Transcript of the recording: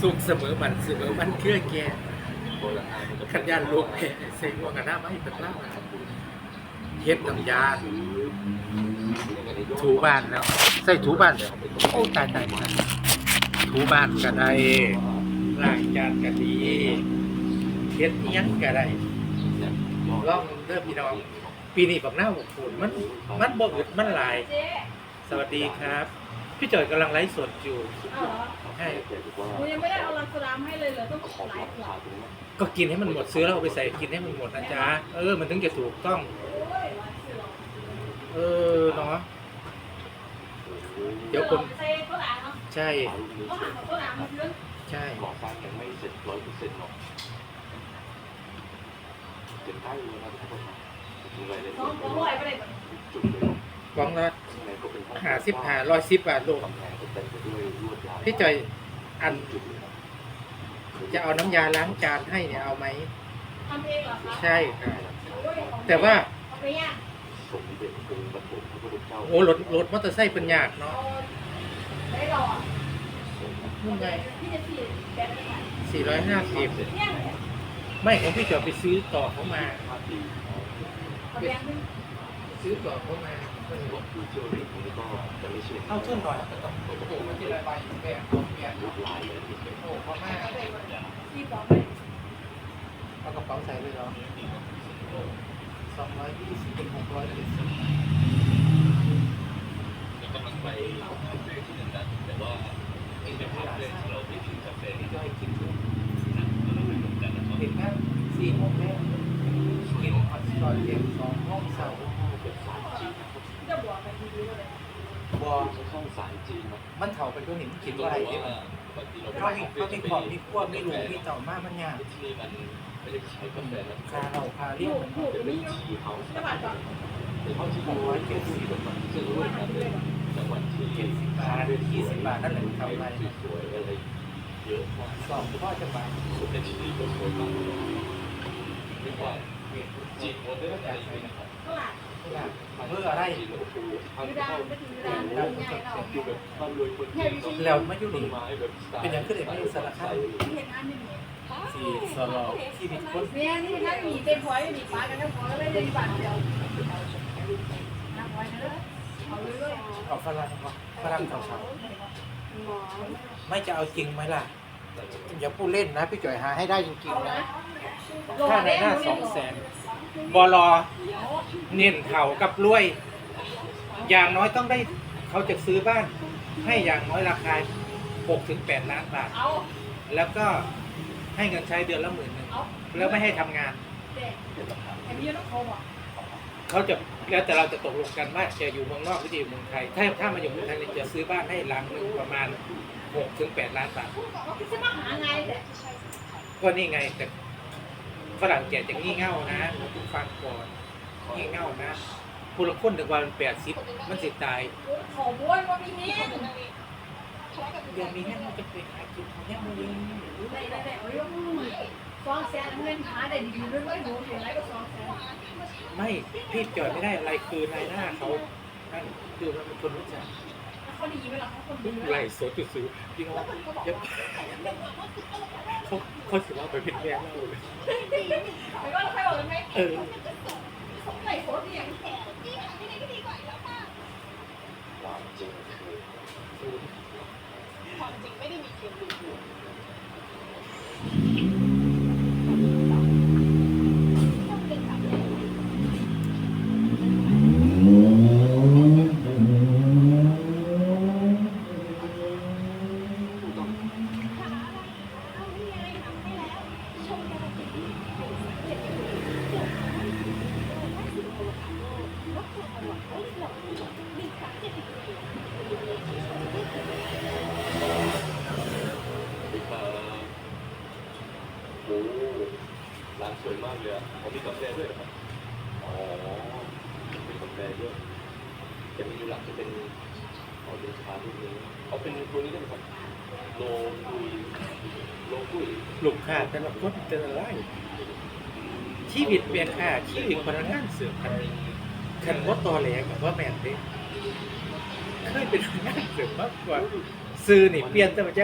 สุขเสมอมันเสมอมันเครื่อแก่ขันยานลูกเพเซ็งว่ากันหน้าไม่เป็นล่าเฮ็ดน้ำยาถูบ้านแล้วใส่ถูบ้านโอ้ตายตายตายถูบ้านก็ได้ล้างจานก็ดีเฮ็ดอิหยังก็ได้ลองเด้อพี่น้อง ปีนี้บักหน้าหกฝนมันมันบ่อึดมันหลาย สวัสดีครับ พี่จอยกำลังไลฟ์สดอยู่เอาเหรอใช่หนูยังไม่ได้เอาลังสลามให้เลยเหรอต้องหลายขวดก็กินให้มันหมดซื้อแล้วเอาไปใส่กินให้มันหมดนะจ๊ะเออมันถึงจะถูกต้อง เออเนาะเดี๋ยวคนเซ่เขาหลานเนาะใช่เขาหันเขาหลานมาเยอะใช่หมอฟันยังไม่เสร็จร้อยเปอร์เซ็นต์หรอกเจ็บใต้เลยนะทุกคนถึงไรเลยน้องเขาบ่อยไปเลยจุดเลย กล่องละข้างในก็เป็นห้องหาสิบหาร้อยสิบบาทลูกกำแพงก็เต็มไปด้วยลวดลายพี่จอยอันจุดเลยนะจะเอาน้ำยาล้างจานให้เนี่ยเอาไหมทำเองเหรอคะใช่ค่ะโอ้ยของแต่ว่าเอาไปย่างสมเด็จองค์ปฐมพระพุทธเจ้าโอ้รถรถมอเตอร์ไซค์เป็นยากเนาะเอาได้หรอนู่นไงพี่จะสี่แบบไหนสี่ร้อยห้าสิบเนี่ยไม่ของพี่จอยไปซื้อต่อเขามาภาพดีเอาแบงค์นึง ซื้อต่อเขามารถดูเที่ยวนี้นี้ก็จะไม่ใช่เข้าทุนหน่อยโอ้โหมันทีละใบแบ่งเอาเปลี่ยนลวดลายเลยที่เป็นโอ้พ่อแม่ที่บอกไปเอากระเป๋าใส่เลยเหรอสองร้อยยี่สิบเป็นหกร้อยเจ็ดสิบ กำลังไปคาเฟ่ที่หนึ่งนะแต่ว่าที่เป็นคาเฟ่ที่เราไปถึงคาเฟ่ พี่จ้อยกินทุกเห็นแค่สี่โมงแรกกินอัดตอ นเย็นสองห้องสาร์เป็นสายจีนนะครับจะบอกไปทีนี้เลยบอเขาเข้าสายจีนนะมันเถาไปตัวหนิมกินอะไรเนี่ยเขามีเขามีของมีพวกมีหลูมีเต่ามากมันยากที่นี่มันไม่ได้ขายกาแฟนะคาเราคาเรียกมันเป็นนี่ทีเฮาส์จะบาดก่อนเป็นห้องที่หกร้อยเจ็ดสิบซึ่งร่วมกันเป็นจังหวัดที่เจ็ดสิบบาทยี่สิบบาทนั่นแหละทำอะไรสวยอะไรเยอะมากสองพ่อจะบาทสุดในที่นี่ก็สวยมากเรียกว่า จีนโมเดิร์นอะไรอย่างเงี้ยนะครับเขาหลานเพื่ออะไรจีนโอ้โหทำยูเข้าดานไปถึงยูดานเป็นใหญ่เราอยู่แบบบ้านรวยคนจีนเนาะแล้วมาอยู่ต้นนี่ไม้แบบสไตล์เป็นอย่างขึ้นเอกไม่สารคามเห็นอันนี้เนี่ยสี่สลอที่มีคนเนี่ยนี่นั่งหนีเต็มพอยหนีปลากันทั้งพอยเลยเลยบาทเดียวนั่งไว้นะเอาเลยเลยเอาฝรั่งวะฝรั่งเถาๆไม่จะเอาจริงไหมล่ะ อย่าพูดเล่นนะ พี่จ่อยหาให้ได้จริงเอาๆนะนะค่าในหน้าสองแสนบอลอเน้นเข่ากับรวย อย่างน้อยต้องได้เขาจะซื้อบ้าน ให้อย่างน้อยราคา6ถึง8ล้านบาทเอาแล้วก็ให้เงินใช้เดือนละหมื่นหนึ่งเอาแล้วไม่ให้ทำงานเด็กไอ้พี่ต้องโทรบอกเขาจะแล้วแต่เราจะตกลงกันว่าจะอยู่เมืองนอกหรือจะอยู่เมืองไทย ถ้าถ้ามาอยู่เมืองไทยเนี่ยจะซื้อบ้านให้หลังหนึ่งประมาณ 6ถึง8ล้านบาทจะมาหาไงแต่ก็นี่ไงแต่ฝรั่งแก่จะงี่เง่านะคุณฟังก่อนงี่เง่านะผู้ละคนถึงวันแปดสิบมันสิตายขอบ้วนว่ามีนี่เดือนนี้แค่เราจะไปหากินของแค่มือนี้ได้ได้ได้เอาเรื่องสองแสนเงินหาได้ดีๆด้วยหนูเห็นไรก็สองแสนไม่พี่จอดไม่ได้อะไรคือนายหน้าเขานั่นคือมันเป็นคนรู้จัก เขาดีไหมล่ะเขาคนดีไหมไหลโซจุดซื้อพี่น้องเยอะเขาเขาสิว่าไปเป็นแม่เล่าเลยไปก็เราใครบอกกันไหมเออไหนโคตรเนี่ยความจริงคือความจริงไม่ได้มีเพียงหนึ่งเดียวต้องเป็นแบบนี้หาอะไรเอานี่ไงทำให้แล้วชมกันเก็บเก็บเก็บเก็บถ้าสิบโลคาร์โลลดความอร่อยลดหลอดหนึ่งครั้งเจ็ดสิบเดียว บิ๊กมาโอ้ ร้านสวยมากเลยอะเขามีกาแฟด้วยเหรอครับ อ๋อเป็นกาแฟด้วยจะมีอยู่หลังจะเป็นอ๋อเป็นชาลูกนี้เขาเป็นตัวนี้ได้ไหมครับโลกุยโลกุยลูกค้าแต่ละคนแต่ละไล่ชีวิตเปลี่ยนค่าชีวิตพนักงานเสือคันคันว่าตอแหลกับว่าแมนเด้เคยเป็นพนักงานเสือมากกว่าซื้อนี่เปลี่ยนแต่มาจาก